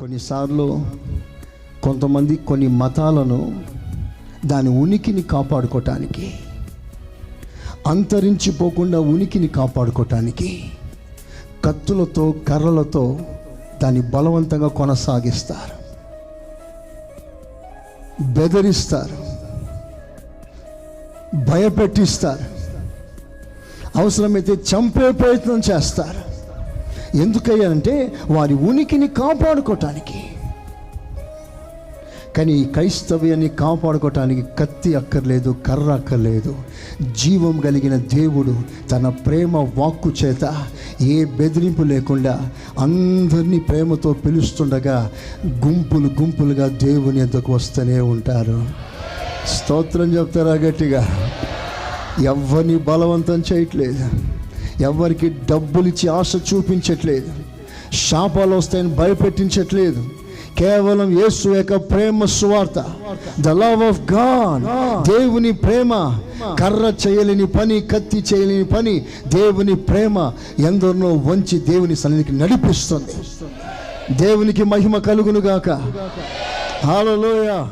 కొన్నిసార్లు కొంతమంది కొన్ని మతాలను దాని ఉనికిని కాపాడుకోవటానికి అంతరించిపోకుండా ఉనికిని కాపాడుకోవటానికి కత్తులతో కర్రలతో దాన్ని బలవంతంగా కొనసాగిస్తారు. బెదిరిస్తారు. భయపెట్టిస్తారు. అవసరమైతే చంపే ప్రయత్నం చేస్తారు. ఎందుకయ్యానంటే వారి ఉనికిని కాపాడుకోవటానికి కానీ ఈ క్రైస్తవ్యాన్ని కాపాడుకోవటానికి కత్తి అక్కర్లేదు కర్ర అక్కర్లేదు. జీవం కలిగిన దేవుడు తన ప్రేమ వాక్కు చేత ఏ బెదిరింపు లేకుండా అందరినీ ప్రేమతో పిలుస్తుండగా గుంపులు గుంపులుగా దేవుని ఎద్దకు వస్తూనే ఉంటారు. స్తోత్రం చెప్తారా గట్టిగా? ఎవరిని బలవంతం చేయట్లేదు. ఎవరికి డబ్బులు ఇచ్చి ఆశ చూపించట్లేదు శాపాలు వస్తాయని భయపెట్టించట్లేదు. కేవలం యేసు యొక్క ప్రేమ సువార్త ద లవ్ ఆఫ్ గాడ్ దేవుని ప్రేమ కర్ర చేయలేని పని కత్తి చేయలేని పని దేవుని ప్రేమ ఎందరినో వంచి దేవుని సన్నిధికి నడిపిస్తుంది. దేవునికి మహిమ కలుగునుగాక. గాక